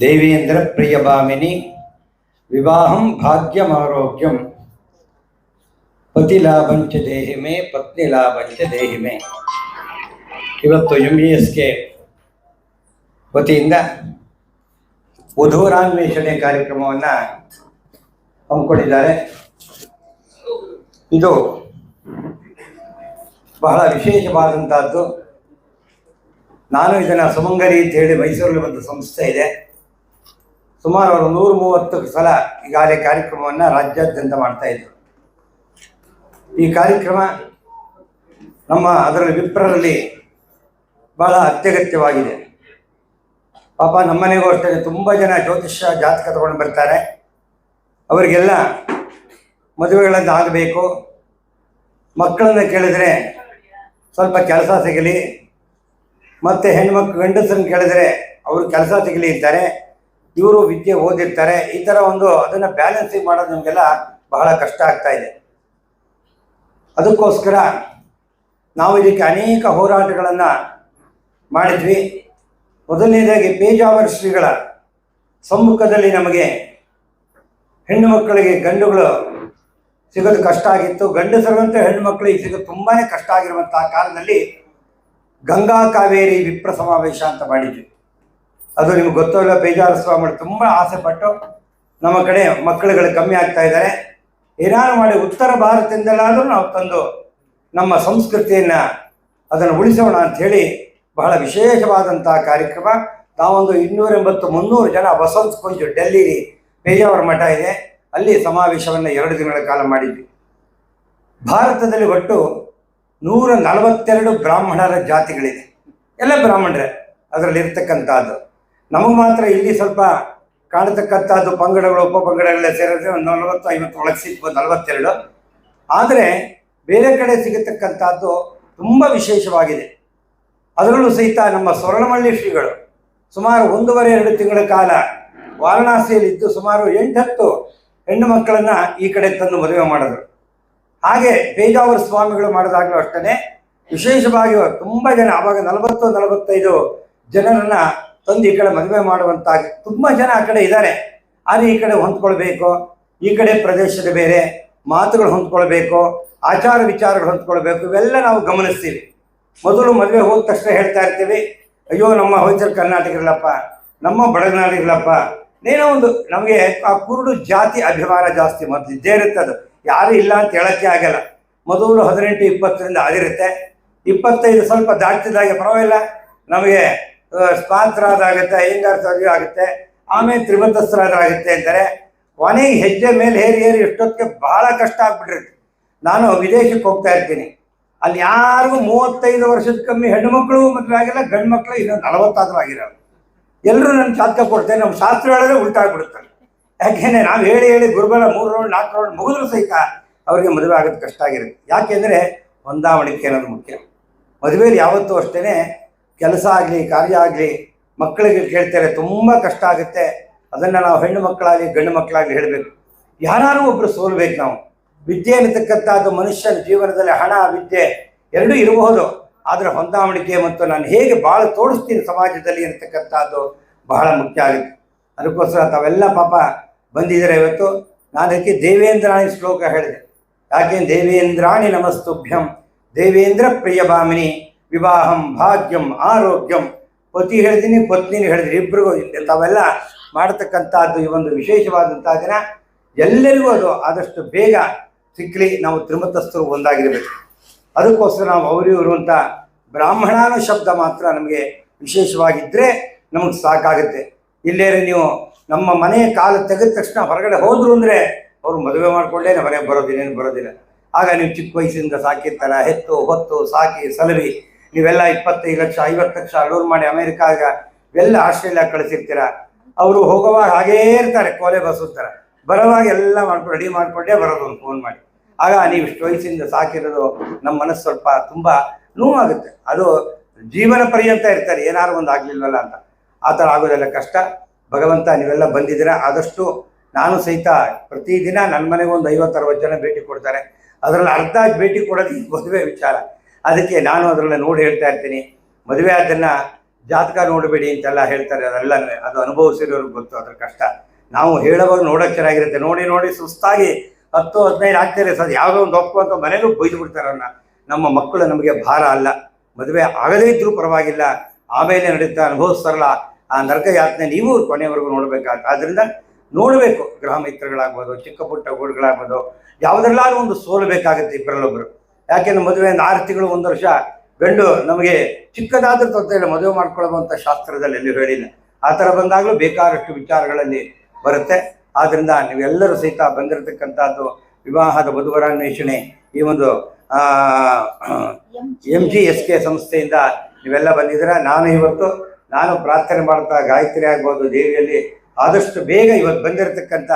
ದೇವೇಂದ್ರ ಪ್ರಿಯಭಾಮಿನಿ ವಿವಾಹಂ ಭಾಗ್ಯಮ ಆರೋಗ್ಯಂ ಪತಿ ಲಾಭಂಚ ದೇಹಿಮೆ ಪತ್ನಿ ಲಾಭಂಚ ದೇಹಿಮೆ. ಇವತ್ತು ಎಂ ಇ ಎಸ್ಗೆ ವತಿಯಿಂದ ವಧೂರಾನ್ವೇಷಣೆ ಕಾರ್ಯಕ್ರಮವನ್ನು ಹಮ್ಮಿಕೊಂಡಿದ್ದಾರೆ. ಇದು ಬಹಳ ವಿಶೇಷವಾದಂಥದ್ದು ನಾನು ಇದನ್ನು ಸುಮಂಗರಿ ಅಂತ ಹೇಳಿ ಮೈಸೂರಲ್ಲಿ ಒಂದು ಸಂಸ್ಥೆ ಇದೆ. ಸುಮಾರು ಅವರು ನೂರ ಮೂವತ್ತು ಸಲ ಈಗಾಗಲೇ ಕಾರ್ಯಕ್ರಮವನ್ನು ರಾಜ್ಯಾದ್ಯಂತ ಮಾಡ್ತಾ ಇದ್ರು. ಈ ಕಾರ್ಯಕ್ರಮ ನಮ್ಮ ಅದರಲ್ಲಿ ವಿಪ್ರರಲ್ಲಿ ಬಹಳ ಅತ್ಯಗತ್ಯವಾಗಿದೆ. ಪಾಪ ನಮ್ಮನೆಗೂ ಅಷ್ಟೇ, ತುಂಬ ಜನ ಜ್ಯೋತಿಷ್ಯ ಜಾತಕ ತಗೊಂಡು ಬರ್ತಾರೆ. ಅವರಿಗೆಲ್ಲ ಮದುವೆಗಳನ್ನು ಆಗಬೇಕು. ಮಕ್ಕಳನ್ನ ಕೇಳಿದ್ರೆ ಸ್ವಲ್ಪ ಕೆಲಸ ಸಿಗಲಿ. ಮತ್ತು ಹೆಣ್ಮಕ್ಳು ಗಂಡಸರನ್ನು ಕೇಳಿದ್ರೆ ಅವರು ಕೆಲಸ ಸಿಗಲಿ ಇರ್ತಾರೆ ಇವರು ವಿದ್ಯೆ ಓದಿರ್ತಾರೆ, ಈ ಥರ ಒಂದು ಅದನ್ನು ಬ್ಯಾಲೆನ್ಸಿಂಗ್ ಮಾಡೋದು ನಮಗೆಲ್ಲ ಬಹಳ ಕಷ್ಟ ಆಗ್ತಾ ಇದೆ. ಅದಕ್ಕೋಸ್ಕರ ನಾವು ಇದಕ್ಕೆ ಅನೇಕ ಹೋರಾಟಗಳನ್ನು ಮಾಡಿದ್ವಿ. ಮೊದಲನೇದಾಗಿ ಪೇಜಾವರ ಶ್ರೀಗಳ ಸಮ್ಮುಖದಲ್ಲಿ ನಮಗೆ ಹೆಣ್ಣು ಮಕ್ಕಳಿಗೆ ಗಂಡುಗಳು ಸಿಗೋದು ಕಷ್ಟ ಆಗಿತ್ತು. ಗಂಡಸರಂತೆ ಹೆಣ್ಣು ಮಕ್ಕಳಿಗೆ ಸಿಗೋದು ತುಂಬಾ ಕಷ್ಟ ಆಗಿರುವಂತಹ ಕಾಲದಲ್ಲಿ ಗಂಗಾ ಕಾವೇರಿ ವಿಪ್ರ ಸಮಾವೇಶ ಅಂತ ಮಾಡಿದ್ವಿ. ಅದು ನಿಮ್ಗೆ ಗೊತ್ತಿಲ್ಲ ಬೇಜಾರು ಸ್ವಾಮಿ ತುಂಬ ಆಸೆ ಪಟ್ಟು ನಮ್ಮ ಕಡೆ ಮಕ್ಕಳುಗಳು ಕಮ್ಮಿ ಆಗ್ತಾ ಇದ್ದಾರೆ. ಏನಾದ್ರು ಮಾಡಿ ಉತ್ತರ ಭಾರತದಿಂದಲಾದರೂ ನಾವು ತಂದು ನಮ್ಮ ಸಂಸ್ಕೃತಿಯನ್ನು ಅದನ್ನು ಉಳಿಸೋಣ ಅಂಥೇಳಿ ಬಹಳ ವಿಶೇಷವಾದಂತಹ ಕಾರ್ಯಕ್ರಮ. ನಾವೊಂದು ಇನ್ನೂರ ಎಂಬತ್ತು ಮುನ್ನೂರು ಜನ ವಸಂತ ಕುಂಜು ಡೆಲ್ಲಿ ಪೇಜಾವರ ಮಠ ಇದೆ. ಅಲ್ಲಿ ಸಮಾವೇಶವನ್ನು ಎರಡು ದಿನಗಳ ಕಾಲ ಮಾಡಿದ್ವಿ. ಭಾರತದಲ್ಲಿ ಒಟ್ಟು ನೂರ ನಲವತ್ತೆರಡು ಬ್ರಾಹ್ಮಣರ ಜಾತಿಗಳಿದೆ. ಎಲ್ಲ ಬ್ರಾಹ್ಮಣರೇ ಅದರಲ್ಲಿ ಇರ್ತಕ್ಕಂಥದ್ದು ನಮಗೆ ಮಾತ್ರ ಇಲ್ಲಿ ಸ್ವಲ್ಪ ಕಾಣತಕ್ಕಂಥದ್ದು ಪಂಗಡಗಳು ಉಪಪಂಗಡಗಳೆಲ್ಲ ಸೇರಿದ್ರೆ ಒಂದು ನಲವತ್ತು, ಐವತ್ತು ಒಳಗೆ ಸಿಗ್ಬೋದು, ನಲವತ್ತೆರಡು. ಆದರೆ ಬೇರೆ ಕಡೆ ಸಿಗತಕ್ಕಂಥದ್ದು ತುಂಬ ವಿಶೇಷವಾಗಿದೆ. ಅದರಲ್ಲೂ ಸಹಿತ ನಮ್ಮ ಸ್ವರ್ಣಮಳ್ಳಿ ಶ್ರೀಗಳು ಸುಮಾರು ಒಂದೂವರೆ, ಎರಡು ತಿಂಗಳ ಕಾಲ ವಾರಣಾಸಿಯಲ್ಲಿದ್ದು ಸುಮಾರು ಎಂಟತ್ತು ಹೆಣ್ಣು ಮಕ್ಕಳನ್ನು ಈ ಕಡೆ ತಂದು ಮದುವೆ ಮಾಡಿದ್ರು. ಹಾಗೆ ಪೇಜಾವರ ಸ್ವಾಮಿಗಳು ಮಾಡಿದಾಗಲೂ ಅಷ್ಟೇ ವಿಶೇಷವಾಗಿ ತುಂಬ ಜನ ಆವಾಗ ನಲವತ್ತು, ನಲವತ್ತೈದು ಜನರನ್ನ ತಂದು ಈ ಕಡೆ ಮದುವೆ ಮಾಡುವಂತಾಗಿ ತುಂಬ ಜನ ಆ ಕಡೆ ಇದ್ದಾರೆ. ಆದರೆ ಈ ಕಡೆ ಹೊಂದ್ಕೊಳ್ಬೇಕು. ಈ ಕಡೆ ಪ್ರದೇಶದ ಬೇರೆ ಮಾತುಗಳು ಹೊಂದ್ಕೊಳ್ಬೇಕು, ಆಚಾರ ವಿಚಾರಗಳು ಹೊಂದ್ಕೊಳ್ಬೇಕು, ಇವೆಲ್ಲ ನಾವು ಗಮನಿಸ್ತೀವಿ. ಮೊದಲು ಮದುವೆ ಹೋದ ತಕ್ಷಣ ಹೇಳ್ತಾ ಇರ್ತೀವಿ, ಅಯ್ಯೋ, ನಮ್ಮ ಹೊಯ್ಸರ್ ಕರ್ನಾಟಕ ಇರಲಪ್ಪ, ನಮ್ಮ ಬಡಗನಾಡು ಇರಲಪ್ಪ. ಏನೋ ಒಂದು ನಮಗೆ ಆ ಕುರುಡು ಜಾತಿ ಅಭಿಮಾನ ಜಾಸ್ತಿ ಮತ್ತು ಇದ್ದೇ ಇರುತ್ತೆ ಅದು. ಯಾರು ಇಲ್ಲ ಅಂತ ಹೇಳಕ್ಕೆ ಆಗಲ್ಲ. ಮೊದಲು ಹದಿನೆಂಟು ಇಪ್ಪತ್ತರಿಂದ ಆಗಿರುತ್ತೆ ಇಪ್ಪತ್ತೈದು ಸ್ವಲ್ಪ ದಾಟಿದಾಗೆ ಪರವಾಗಿಲ್ಲ. ನಮಗೆ ಸ್ಪಾಂತರಾದಾಗುತ್ತೆ ಅಯ್ಯಂಗಾರ ಆಗುತ್ತೆ, ಆಮೇಲೆ ತ್ರಿಬಂಧಸ್ಥರಾಗುತ್ತೆ ಅಂತಾರೆ ಕೊನೆಗೆ ಹೆಜ್ಜೆ ಮೇಲೆ ಹೇರಿ ಹೇರಿ ಎಷ್ಟೊತ್ತಿಗೆ ಬಹಳ ಕಷ್ಟ ಆಗ್ಬಿಟ್ಟಿರುತ್ತೆ. ನಾನು ವಿದೇಶಕ್ಕೆ ಹೋಗ್ತಾ ಇರ್ತೀನಿ. ಅಲ್ಲಿ ಯಾರಿಗೂ ಮೂವತ್ತೈದು ವರ್ಷದ ಕಮ್ಮಿ ಹೆಣ್ಣು ಮಕ್ಕಳು, ಮದುವೆ ಆಗಿಲ್ಲ, ಗಂಡು ಮಕ್ಕಳು ಇನ್ನೊಂದು ನಲವತ್ತಾದ್ರೂ ಆಗಿರೋ ಎಲ್ಲರೂ ನನ್ನ ಶಾಸ್ತ್ರ ಕೊಡ್ತೇನೆ, ನಮ್ಮ ಶಾಸ್ತ್ರ ಹೇಳಿದ್ರೆ ಉಲ್ಟಾಗ್ಬಿಡುತ್ತಾರೆ ಯಾಕೆಂದ್ರೆ ನಾವು ಹೇಳಿ ಹೇಳಿ ಗುರುಬಲ ಮೂರು ರೌಂಡ್, ನಾಲ್ಕು ರೌಂಡ್ ಮುಗಿದ್ರು ಸಹಿತ ಅವರಿಗೆ ಮದುವೆ ಆಗೋದು ಕಷ್ಟ ಆಗಿರುತ್ತೆ. ಯಾಕೆಂದರೆ ಹೊಂದಾವಣಿಕೆ ಅನ್ನೋದು ಮುಖ್ಯ. ಮದುವೆಯಲ್ಲಿ ಯಾವತ್ತೂ ಅಷ್ಟೇ ಕೆಲಸ ಆಗಲಿ, ಕಾರ್ಯ ಆಗಲಿ, ಮಕ್ಕಳಿಗೆ ಕೇಳ್ತಾರೆ, ತುಂಬ ಕಷ್ಟ ಆಗುತ್ತೆ. ಅದನ್ನು ನಾವು ಹೆಣ್ಣು ಮಕ್ಕಳಾಗಲಿ, ಗಂಡು ಮಕ್ಕಳಾಗಲಿ ಹೇಳಬೇಕು. ಯಾರು ಒಬ್ಬರು ಸೋಲ್ಬೇಕು ನಾವು. ವಿದ್ಯೆ ಅನ್ನತಕ್ಕಂಥದ್ದು ಮನುಷ್ಯನ ಜೀವನದಲ್ಲಿ ಹಣ, ವಿದ್ಯೆ ಎರಡೂ ಇರಬಹುದು. ಆದರೆ ಹೊಂದಾವಣಿಕೆ ಮತ್ತು ನಾನು ಹೇಗೆ ಭಾಳ ತೋರಿಸ್ತೀನಿ ಸಮಾಜದಲ್ಲಿ ಅನ್ನತಕ್ಕಂಥದ್ದು ಬಹಳ ಮುಖ್ಯ ಆಗುತ್ತೆ. ಅದಕ್ಕೋಸ್ಕರ ತಾವೆಲ್ಲ ಪಾಪ ಬಂದಿದ್ದಾರೆ ಇವತ್ತು? ನಾನು ಅದಕ್ಕೆ ದೇವೇಂದ್ರಾಣಿ ಶ್ಲೋಕ ಹೇಳಿದೆ. ಯಾಕೆ? ದೇವೇಂದ್ರಾಣಿ ನಮಸ್ತುಭ್ಯಂ. ದೇವೇಂದ್ರ ಪ್ರಿಯಭಾಮಿನಿ ವಿವಾಹಂ, ಭಾಗ್ಯಂ, ಆರೋಗ್ಯಂ. ಪತಿ ಹೇಳ್ತೀನಿ ಪತ್ನಿನೂ ಹೇಳಿದ್ರಿ ಇಬ್ಬರಿಗೂ ತಾವೆಲ್ಲ ಮಾಡತಕ್ಕಂಥದ್ದು ಈ ಒಂದು ವಿಶೇಷವಾದಂಥ ದಿನ. ಎಲ್ಲರಿಗೂ ಅದು ಆದಷ್ಟು ಬೇಗ ಸಿಕ್ಕಲಿ ನಾವು ತ್ರಿಮತಸ್ಥರು ಒಂದಾಗಿರಬೇಕು. ಅದಕ್ಕೋಸ್ಕರ ನಾವು ಅವರು ಅಂತ ಬ್ರಾಹ್ಮಣಾನು ಶಬ್ದ ಮಾತ್ರ ನಮಗೆ ವಿಶೇಷವಾಗಿದ್ದರೆ ನಮಗೆ ಸಾಕಾಗುತ್ತೆ. ಇಲ್ಲೇ ನೀವು ನಮ್ಮ ಮನೆಯ ಕಾಲು ತೆಗೆದ ತಕ್ಷಣ ಹೊರಗಡೆ ಹೋದ್ರು ಅಂದರೆ ಅವರು ಮದುವೆ ಮಾಡಿಕೊಂಡೇ ನಮ್ಮ ಬರೋದಿಲ್ಲ, ಏನು ಬರೋದಿಲ್ಲ. ಆಗ ನೀವು ಚಿಕ್ಕ ವಯಸ್ಸಿಂದ ಸಾಕಿರ್ತಾರ, ಹೆತ್ತು, ಹೊತ್ತು, ಸಾಕಿ, ಸಲವಿ ನೀವೆಲ್ಲ ಇಪ್ಪತ್ತೈದು ಲಕ್ಷ, ಐವತ್ತು ಲಕ್ಷ ಲೋನ್ ಮಾಡಿ ಅಮೇರಿಕಾಗ ಎಲ್ಲ ಆಸ್ಟ್ರೇಲಿಯಾ ಕಳಿಸಿರ್ತೀರ. ಅವರು ಹೋಗುವಾಗ ಹಾಗೇ ಇರ್ತಾರೆ, ಕೋಲೆ ಬಸ್ಸುತ್ತಾರೆ ಬರೋವಾಗ ಎಲ್ಲ ಮಾಡ್ಕೊಂಡು ರೆಡಿ ಮಾಡ್ಕೊಂಡೇ ಬರೋದು ಒಂದು ಫೋನ್ ಮಾಡಿ. ಆಗ ನೀವು ಇಷ್ಟು ವಯಸ್ಸಿಂದ ಸಾಕಿರೋದು ನಮ್ಮ ಮನಸ್ಸು ಸ್ವಲ್ಪ ತುಂಬ ನೋವಾಗುತ್ತೆ. ಅದು ಜೀವನ ಪರ್ಯಂತ ಇರ್ತಾರೆ ಏನಾದ್ರು ಒಂದು ಆಗಲಿಲ್ವಲ್ಲ ಅಂತ. ಆ ಥರ ಆಗೋದೆಲ್ಲ ಕಷ್ಟ. ಭಗವಂತ, ನೀವೆಲ್ಲ ಬಂದಿದ್ದೀರ? ಆದಷ್ಟು ನಾನು ಸಹಿತ ಪ್ರತಿದಿನ ನನ್ನ ಮನೆಗೆ ಒಂದು ಐವತ್ತು ಅರವತ್ತು ಜನ ಭೇಟಿ ಕೊಡ್ತಾರೆ. ಅದರಲ್ಲಿ ಅರ್ಧ ಭೇಟಿ ಕೊಡೋದು ಮದುವೆ ವಿಚಾರ. ಅದಕ್ಕೆ ನಾನು ಅದರಲ್ಲಿ ನೋಡಿ ಹೇಳ್ತಾ ಇರ್ತೀನಿ. ಮದುವೆ ಅದನ್ನು ಜಾತಕ ನೋಡಬೇಡಿ ಅಂತೆಲ್ಲ ಹೇಳ್ತಾರೆ. ಅದೆಲ್ಲ ಅದು ಅನುಭವಿಸಿರೋರು ಗೊತ್ತು ಅದ್ರ ಕಷ್ಟ. ನಾವು ಹೇಳುವಾಗ ನೋಡೋಕ್ಕೆ ಚೆನ್ನಾಗಿರುತ್ತೆ. ನೋಡಿ ನೋಡಿ, ಸುಸ್ತಾಗಿ ಹತ್ತು, ಹದಿನೈದು ಆಗ್ತಾರೆ ಸರ್. ಯಾವುದೋ ಒಂದು ಒಪ್ಪು ಅಂತ ಮನೇಲೂ ಬೈದು ಬಿಡ್ತಾರೆ ಅವ್ರನ್ನ. ನಮ್ಮ ಮಕ್ಕಳು ನಮಗೆ ಭಾರ ಅಲ್ಲ. ಮದುವೆ ಆಗದೇ ಇದ್ರೂ ಪರವಾಗಿಲ್ಲ. ಆಮೇಲೆ ನಡೀತಾ ಅನುಭವಿಸ್ತಾರಲ್ಲ ಆ ನರಕ ಯಾತನೆ ನೀವು ಕೊನೆಯವರೆಗೂ ನೋಡಬೇಕಾಗ ಆದ್ದರಿಂದ ನೋಡಬೇಕು. ಗ್ರಹ ಮಿತ್ರಗಳಾಗ್ಬೋದು, ಚಿಕ್ಕ ಪುಟ್ಟ ಗೂಡುಗಳಾಗ್ಬೋದು, ಯಾವುದರಲ್ಲಾದ್ರೂ ಒಂದು ಸೋಲಬೇಕಾಗುತ್ತೆ ಇಬ್ಬರಲ್ಲೊಬ್ಬರು ಯಾಕೆಂದ್ರೆ ಮದುವೆ ಒಂದು ಆರು ತಿಂಗಳು ಒಂದು ವರ್ಷ ಗಂಡು ನಮಗೆ ಚಿಕ್ಕದಾದ್ರೂ ತೊಂದರೆ ಇಲ್ಲ, ಮದುವೆ ಮಾಡ್ಕೊಳ್ಳುವಂಥ ಶಾಸ್ತ್ರದಲ್ಲಿ ಎಲ್ಲಿ ಹೇಳಿಲ್ಲ ಆ ಥರ ಬಂದಾಗಲೂ ಬೇಕಾದಷ್ಟು ವಿಚಾರಗಳಲ್ಲಿ ಬರುತ್ತೆ. ಆದ್ದರಿಂದ ನೀವೆಲ್ಲರೂ ಸಹಿತ ಬಂದಿರತಕ್ಕಂಥದ್ದು ವಿವಾಹದ ವಧುವರಾನ್ವೇಷಣೆ ಈ ಒಂದು ಎಂ ಜಿ ಎಸ್ ಕೆ ಸಂಸ್ಥೆಯಿಂದ ನೀವೆಲ್ಲ ಬಂದಿದ್ದೀರ. ನಾನು ಇವತ್ತು, ನಾನು ಪ್ರಾರ್ಥನೆ ಮಾಡ್ತಾ ಗಾಯತ್ರಿ ಆಗ್ಬೋದು, ದೇವಿಯಲ್ಲಿ ಆದಷ್ಟು ಬೇಗ ಇವತ್ತು ಬಂದಿರತಕ್ಕಂಥ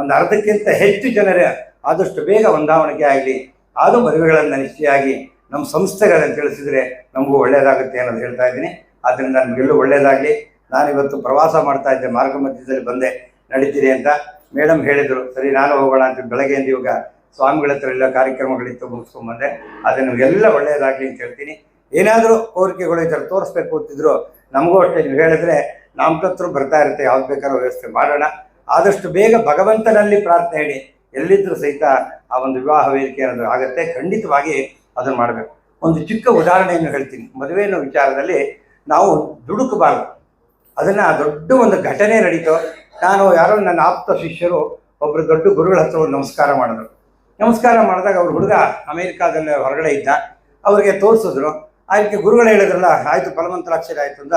ಒಂದು ಅರ್ಧಕ್ಕಿಂತ ಹೆಚ್ಚು ಜನರೇ ಆದಷ್ಟು ಬೇಗ ಹೊಂದಾವಣಿಗೆ ಆಗಲಿ. ಅದು ಮದುವೆಗಳನ್ನು ನಿಶ್ಚಯಾಗಿ ನಮ್ಮ ಸಂಸ್ಥೆಗಳನ್ನು ತಿಳಿಸಿದರೆ ನಮಗೂ ಒಳ್ಳೆಯದಾಗುತ್ತೆ ಅನ್ನೋದು ಹೇಳ್ತಾ ಇದ್ದೀನಿ. ಆದ್ದರಿಂದ ನಮಗೆಲ್ಲೂ ಒಳ್ಳೆಯದಾಗಲಿ ನಾನು ಇವತ್ತು ಪ್ರವಾಸ ಮಾಡ್ತಾ ಇದ್ದೆ ಮಾರ್ಗ ಮಧ್ಯದಲ್ಲಿ ಬಂದೆ ನಡೀತೀರಿ ಅಂತ ಮೇಡಮ್ ಹೇಳಿದರು. ಸರಿ, ನಾನು ಹೋಗೋಣ ಅಂತ ಬೆಳಗ್ಗೆಯಿಂದ ಇವಾಗ ಸ್ವಾಮಿಗಳ ಹತ್ರ ಎಲ್ಲ ಕಾರ್ಯಕ್ರಮಗಳಿತ್ತು ಮುಗಿಸ್ಕೊಂಬಂದೆ ಅದನ್ನು ಎಲ್ಲ ಒಳ್ಳೆಯದಾಗಲಿ ಅಂತ ಹೇಳ್ತೀನಿ. ಏನಾದರೂ ಕೋರಿಕೆಗಳು ಈ ಥರ ತೋರಿಸ್ಬೇಕು ಅಂತಿದ್ರು, ನಮಗೂ ಅಷ್ಟೇ. ನೀವು ಹೇಳಿದ್ರೆ ನಮ್ಮ ಹತ್ರ ಬರ್ತಾ ಇರುತ್ತೆ, ಯಾವ್ದು ಬೇಕಾದ್ರೂ ವ್ಯವಸ್ಥೆ ಮಾಡೋಣ. ಆದಷ್ಟು ಬೇಗ ಭಗವಂತನಲ್ಲಿ ಪ್ರಾರ್ಥನೆ ಹೇಳಿ. ಎಲ್ಲಿದ್ದರೂ ಸಹಿತ ಆ ಒಂದು ವಿವಾಹ ವೇದಿಕೆ ಅನ್ನೋದು ಆಗುತ್ತೆ, ಖಂಡಿತವಾಗಿ ಅದನ್ನು ಮಾಡಬೇಕು. ಒಂದು ಚಿಕ್ಕ ಉದಾಹರಣೆಯನ್ನು ಹೇಳ್ತೀನಿ. ಮದುವೆ ಅನ್ನೋ ವಿಚಾರದಲ್ಲಿ ನಾವು ದುಡುಕಬಾರ್ದು. ಅದನ್ನು ದೊಡ್ಡ ಒಂದು ಘಟನೆ ನಡೀತು, ನಾನು ಯಾರೋ ನನ್ನ ಆಪ್ತ ಶಿಷ್ಯರು ಒಬ್ಬರು ದೊಡ್ಡ ಗುರುಗಳ ಹತ್ರ ನಮಸ್ಕಾರ ಮಾಡಿದ್ರು. ನಮಸ್ಕಾರ ಮಾಡಿದಾಗ ಅವ್ರ ಹುಡುಗ ಅಮೇರಿಕಾದಲ್ಲಿ ಹೊರಗಡೆ ಇದ್ದ. ಅವರಿಗೆ ತೋರಿಸಿದ್ರು. ಅದಕ್ಕೆ ಗುರುಗಳು ಹೇಳಿದ್ರಲ್ಲ, ಆಯಿತು, ಫಲವಂತರಾಕ್ಷರ ಆಯಿತು ಅಂತ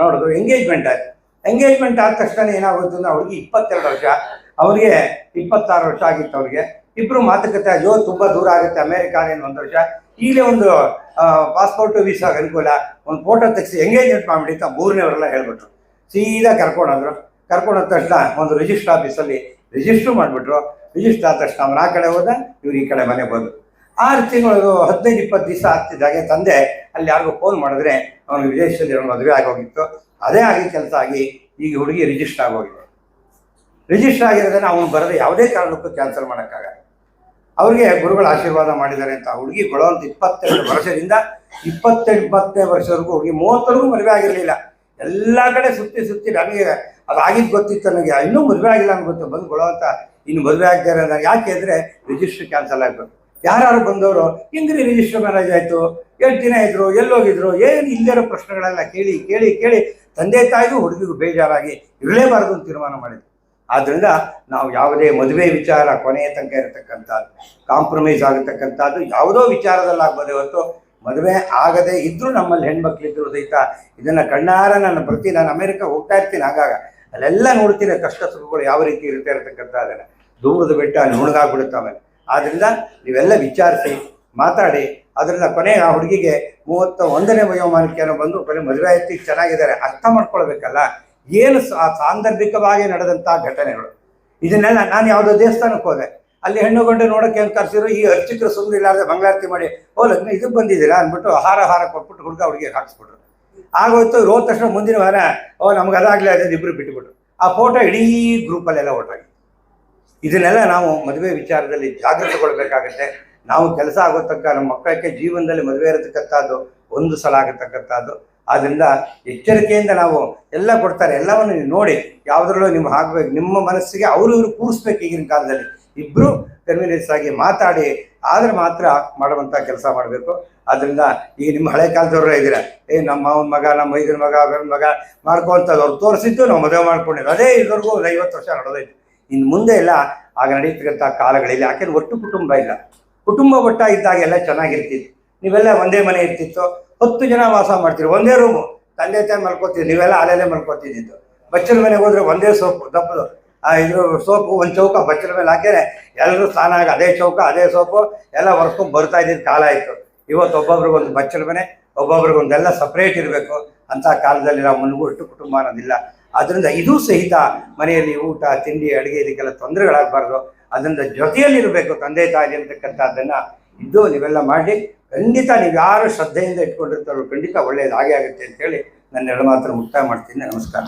ನೋಡಿದ್ರು, ಎಂಗೇಜ್ಮೆಂಟ್ ಆಯಿತು. ಎಂಗೇಜ್ಮೆಂಟ್ ಆದ ತಕ್ಷಣ ಏನಾಗುತ್ತೆ ಅಂದ್ರೆ, ಅವ್ರಿಗೆ ಇಪ್ಪತ್ತೆರಡು ವರ್ಷ. ಅವರಿಗೆ ಇಪ್ಪತ್ತಾರು ವರ್ಷ ಆಗಿತ್ತು ಅವ್ರಿಗೆ. ಇಬ್ರು ಮಾತುಕತೆ ಅಯ್ಯೋ, ತುಂಬಾ ದೂರ ಆಗುತ್ತೆ ಅಮೇರಿಕಾನೇನು ಒಂದು ವರ್ಷ. ಈಗಲೇ ಒಂದು ಪಾಸ್ಪೋರ್ಟ್ ವೀಸಾ ಅನುಕೂಲ, ಒಂದು ಫೋಟೋ ತೆಗೆಸಿ ಎಂಗೇಜ್ಮೆಂಟ್ ಮಾಡಿಬಿಡಿ ಅಂತ ಮೂರನೇವರೆಲ್ಲ ಹೇಳ್ಬಿಟ್ರು. ಸೀದಾ ಕರ್ಕೊಂಡೋದ್ರು ಕರ್ಕೊಂಡೋದ ತಕ್ಷಣ ಒಂದು ರಿಜಿಸ್ಟರ್ ಆಫೀಸಲ್ಲಿ ರಿಜಿಸ್ಟ್ರು ಮಾಡಿಬಿಟ್ರು. ರಿಜಿಸ್ಟರ್ ಆದ ತಕ್ಷಣ ಅವನು ಆ ಕಡೆ ಹೋದ, ಇವ್ರು ಈ ಕಡೆ ಮನೆಗೆ ಬಂದು ಆರು ತಿಂಗಳು ಹದಿನೈದು, ಇಪ್ಪತ್ತು ದಿವಸ ಆಗ್ತಿದ್ದಾಗೆ ತಂದೆ ಅಲ್ಲಿ ಯಾರಿಗೂ ಫೋನ್ ಮಾಡಿದ್ರೆ ಅವನಿಗೆ ವಿದೇಶದಲ್ಲಿ ಇರೋ ಮದುವೆ ಆಗೋಗಿತ್ತು. ಅದೇ ಆಗಿ ಕೆಲಸ ಆಗಿ ಈಗ ಹುಡುಗಿ ರಿಜಿಸ್ಟರ್ ಆಗೋಗಿದೆ. ರಿಜಿಸ್ಟರ್ ಆಗಿರೋದನ್ನ ಅವನು ಬರೋದು ಯಾವುದೇ ಕಾರಣಕ್ಕೂ ಕ್ಯಾನ್ಸಲ್ ಮಾಡೋಕ್ಕಾಗಲ್ಲ. ಅವ್ರಿಗೆ ಗುರುಗಳ ಆಶೀರ್ವಾದ ಮಾಡಿದ್ದಾರೆ ಅಂತ ಹುಡುಗಿ ಅಂತ ಇಪ್ಪತ್ತೆರಡು ವರ್ಷದಿಂದ ಇಪ್ಪತ್ತೆರಡು ಇಪ್ಪತ್ತನೇ ವರ್ಷವರೆಗೂ ಹುಡುಗಿ ಮೂವತ್ತರೆಗೂ ಮದುವೆ ಆಗಿರಲಿಲ್ಲ. ಎಲ್ಲ ಕಡೆ ಸುತ್ತಿ ಸುತ್ತಿ ನನಗೆ ಅದಾಗಿದ್ದು ಗೊತ್ತಿತ್ತು ನನಗೆ. ಇನ್ನೂ ಮದುವೆ ಆಗಿಲ್ಲ ಅಂತ ಗೊತ್ತು. ಬಂದು ಅಂತ ಇನ್ನು ಮದುವೆ ಆಗ್ತಾರೆ ಅಂದ್ರೆ ಯಾಕೆ ಅಂದರೆ ರಿಜಿಸ್ಟ್ರ್ ಕ್ಯಾನ್ಸಲ್ ಆಗಬೇಕು ಯಾರು ಬಂದವರು, ಹೆಂಗ್ರಿ ರಿಜಿಸ್ಟರ್ ಮ್ಯಾರೇಜ್ ಆಯಿತು? ಎಷ್ಟು ದಿನ ಇದ್ರು? ಎಲ್ಲೋಗಿದ್ರು? ಏನು ಇಲ್ಲದಿರೋ ಪ್ರಶ್ನೆಗಳೆಲ್ಲ ಕೇಳಿ ಕೇಳಿ ಕೇಳಿ ತಂದೆ ತಾಯಿಗೂ ಹುಡುಗಿಗೂ ಬೇಜಾರಾಗಿ ಇರಲೇಬಾರದು ಅಂತ ತೀರ್ಮಾನ ಮಾಡಿದ್ರು. ಆದ್ದರಿಂದ ನಾವು ಯಾವುದೇ ಮದುವೆ ವಿಚಾರ ಕೊನೆಯ ತನಕ ಇರತಕ್ಕಂಥದ್ದು ಕಾಂಪ್ರಮೈಸ್ ಆಗತಕ್ಕಂಥದ್ದು ಯಾವುದೋ ವಿಚಾರದಲ್ಲಿ ಆಗ್ಬೋದೇ ಹೊರತು ಮದುವೆ ಆಗದೆ ಇದ್ರೂ ನಮ್ಮಲ್ಲಿ ಹೆಣ್ಮಕ್ಳಿದ್ರು ಸಹಿತ ಇದನ್ನು ಕಣ್ಣಾರ ನನ್ನ ಪ್ರತಿ ನಾನು ಅಮೆರಿಕ ಹೋಗ್ತಾ ಇರ್ತೀನಿ ಆಗಾಗ. ಅಲ್ಲೆಲ್ಲ ನೋಡ್ತೀನಿ ಕಷ್ಟ ಸುಖಗಳು ಯಾವ ರೀತಿ ಇರುತ್ತೆ ಇರತಕ್ಕಂಥದ್ದನ್ನು ದೂರದ ಬೆಟ್ಟ ಅಲ್ಲಿ ಹುಣಗಾಗ್ಬಿಡುತ್ತೆ ಆಮೇಲೆ. ಆದ್ದರಿಂದ ನೀವೆಲ್ಲ ವಿಚಾರಿಸಿ, ಮಾತಾಡಿ, ಅದರಿಂದ ಕೊನೆ ಆ ಹುಡುಗಿಗೆ ಮೂವತ್ತ ಒಂದನೇ ವಯೋಮಾನಕ್ಕೆ ಬಂದು ಕೊನೆ ಮದುವೆ ಆಯ್ತು ಚೆನ್ನಾಗಿದ್ದಾರೆ, ಅರ್ಥ ಮಾಡ್ಕೊಳ್ಬೇಕಲ್ಲ. ಏನು ಸಾಂದರ್ಭಿಕವಾಗಿ ನಡೆದಂಥ ಘಟನೆಗಳು. ಇದನ್ನೆಲ್ಲ ನಾನು ಯಾವುದೋ ದೇವಸ್ಥಾನಕ್ಕೆ ಹೋದೆ. ಅಲ್ಲಿ ಹೆಣ್ಣು ಗಂಡು ನೋಡೋಕೆ ಅಂತ ಕರ್ಸಿರು ಈ ಅರ್ಚಕರು ಸುಮ್ಮನೆ ಇಲ್ಲಾರ್ದೆ ಮಂಗಳಾರತಿ ಮಾಡಿ, ಓ ಲಗ್ನ ಇದಕ್ಕೆ ಬಂದಿದ್ದೀರಾ? ಅಂದ್ಬಿಟ್ಟು ಆಹಾರ ಆಹಾರ ಕೊಟ್ಬಿಟ್ಟು ಹುಡುಗ ಹುಡುಗಿಗೆ ಹಾಕ್ಸ್ಬಿಟ್ರು. ಆಗೋಯ್ತು, ಹೋದ ತಕ್ಷಣ ಮುಂದಿನ ವಾರ, ಓ, ನಮ್ಗೆ ಅದಾಗಲೇ ಅದೇ ಇಬ್ಬರು ಬಿಟ್ಟುಬಿಟ್ರು ಆ ಫೋಟೋ ಇಡೀ ಗ್ರೂಪಲ್ಲೆಲ್ಲ ಹೊರಟಾಗಿ ಇದನ್ನೆಲ್ಲ ನಾವು ಮದುವೆ ವಿಚಾರದಲ್ಲಿ ಜಾಗೃತಗೊಳ್ಬೇಕಾಗತ್ತೆ. ನಾವು ಕೆಲಸ ಆಗೋ ತಕ್ಕ ನಮ್ಮ ಮಕ್ಕಳಕ್ಕೆ ಜೀವನದಲ್ಲಿ ಮದುವೆ ಇರತಕ್ಕಂಥದ್ದು ಒಂದು ಸಲ ಆಗತಕ್ಕಂಥದ್ದು. ಆದ್ದರಿಂದ ಎಚ್ಚರಿಕೆಯಿಂದ ನಾವು ಎಲ್ಲ ಕೊಡ್ತಾರೆ. ಎಲ್ಲವನ್ನು ನೀವು ನೋಡಿ, ಯಾವುದರಲ್ಲೂ ನಿಮ್ಗೆ ಹಾಕಬೇಕು. ನಿಮ್ಮ ಮನಸ್ಸಿಗೆ ಅವರು ಇವರು ಕೂರಿಸ್ಬೇಕು ಈಗಿನ ಕಾಲದಲ್ಲಿ. ಇಬ್ಬರು ಕನ್ವೀನಿಯನ್ಸ್ ಆಗಿ ಮಾತಾಡಿ, ಆದರೆ ಮಾತ್ರ ಮಾಡುವಂಥ ಕೆಲಸ ಮಾಡಬೇಕು. ಆದ್ದರಿಂದ ಈಗ ನಿಮ್ಮ ಹಳೆ ಕಾಲದವ್ರೇ ಇದ್ದೀರ? ಏ, ನಮ್ಮ ಮಾವನ ಮಗ, ನಮ್ಮ ಮೈದನ ಮಗ ಅವನ ಮಗ ಮಾಡ್ಕೊಂತದ್ದು ಅವ್ರು ತೋರಿಸಿದ್ದು ನಾವು ಮದುವೆ ಮಾಡ್ಕೊಂಡಿದ್ದು. ಅದೇ ಇದ್ರಿಗೂ ಒಂದು ಐವತ್ತು ವರ್ಷ ನಡೆದೈತೆ ಇನ್ನು ಮುಂದೆ ಎಲ್ಲ ಆಗ ನಡೀತಕ್ಕಂಥ ಕಾಲಗಳಿಲ್ಲ ಯಾಕೆಂದ್ರೆ ಒಟ್ಟು ಕುಟುಂಬ ಇಲ್ಲ. ಕುಟುಂಬ ಒಟ್ಟ ಇದ್ದಾಗ ಎಲ್ಲ ಚೆನ್ನಾಗಿರ್ತಿತ್ತು. ನೀವೆಲ್ಲ ಒಂದೇ ಮನೆ ಇರ್ತಿತ್ತು. ಹತ್ತು ಜನ ವಾಸ ಮಾಡ್ತೀರಿ, ಒಂದೇ ರೂಮು ತಂದೆ ತಾಯಿ ಮಲ್ಕೋತೀವಿ ನೀವೆಲ್ಲ ಅಲ್ಲೇ ಮಲ್ಕೋತಿದ್ದಿದ್ದು ಬಚ್ಚಲ ಮೇಲೆ ಹೋದ್ರೆ ಒಂದೇ ಸೋಪು, ದಪ್ಪದು. ಆ ಇದ್ರ ಸೋಪು ಒಂದು ಚೌಕ ಬಚ್ಚಲ ಮೇಲೆ ಹಾಕಿದ್ರೆ ಎಲ್ಲರೂ ಸ್ನಾನ ಆಗ, ಅದೇ ಚೌಕ, ಅದೇ ಸೋಪು, ಎಲ್ಲ ಹೊರ್ಸ್ಕೊಂಡು ಬರ್ತಾ ಇದ್ದಿದ್ದು ಕಾಲ ಆಯಿತು. ಇವತ್ತು ಒಬ್ಬೊಬ್ರಿಗೊಂದು ಬಚ್ಚಲ ಮನೆ ಒಬ್ಬೊಬ್ರಿಗೊಂದೆಲ್ಲ ಸಪ್ರೇಟ್ ಇರಬೇಕು. ಅಂತ ಕಾಲದಲ್ಲಿ ನಾವು ಮುನ್ಗುಟ್ಟು ಕುಟುಂಬ ಅನ್ನೋದಿಲ್ಲ. ಅದರಿಂದ ಇದು ಸಹಿತ ಮನೆಯಲ್ಲಿ ಊಟ, ತಿಂಡಿ, ಅಡುಗೆ, ಇದಕ್ಕೆಲ್ಲ ತೊಂದರೆಗಳಾಗಬಾರ್ದು. ಅದರಿಂದ ಜೊತೆಯಲ್ಲಿರಬೇಕು ತಂದೆ ತಾಯಿ ಅಂತಕ್ಕಂಥದ್ದನ್ನು ಇದ್ದು ನೀವೆಲ್ಲ ಮಾಡಿ, ಖಂಡಿತ ನೀವು ಯಾರು ಶ್ರದ್ಧೆಯಿಂದ ಇಟ್ಕೊಂಡಿರ್ತಾರೋ ಖಂಡಿತ ಒಳ್ಳೆಯದು ಆಗೇ ಆಗುತ್ತೆ ಅಂತೇಳಿ ನನ್ನ ಮಾತ್ರ ಮುಕ್ತಾಯ ಮಾಡ್ತೀನಿ. ನಮಸ್ಕಾರ.